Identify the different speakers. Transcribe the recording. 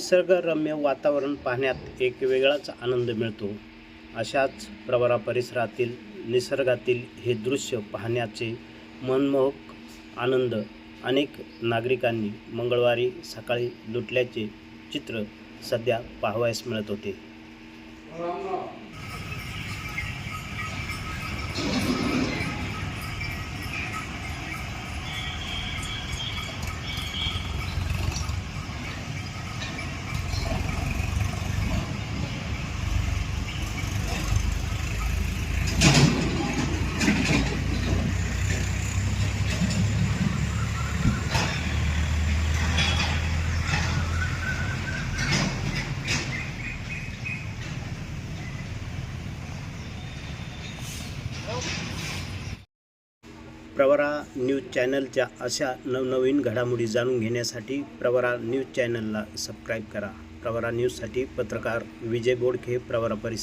Speaker 1: निसर्गरम्य वातावरण पाहण्यात एक वेगळाच आनंद मिळतो. अशाच प्रवरा परिसरातील निसर्गातील हे दृश्य पाहण्याचे मनमोहक आनंद अनेक नागरिकांनी मंगळवारी सकाळी लुटल्याचे चित्र सध्या पाहावयास मिळत होते. प्रवरा न्यूज चॅनलच्या अशा नवनवीन घडामोडी जाणून घेण्यासाठी प्रवरा न्यूज चॅनलला सबस्क्राईब करा. प्रवरा न्यूजसाठी पत्रकार विजय बोडखे प्रवरा परिसर.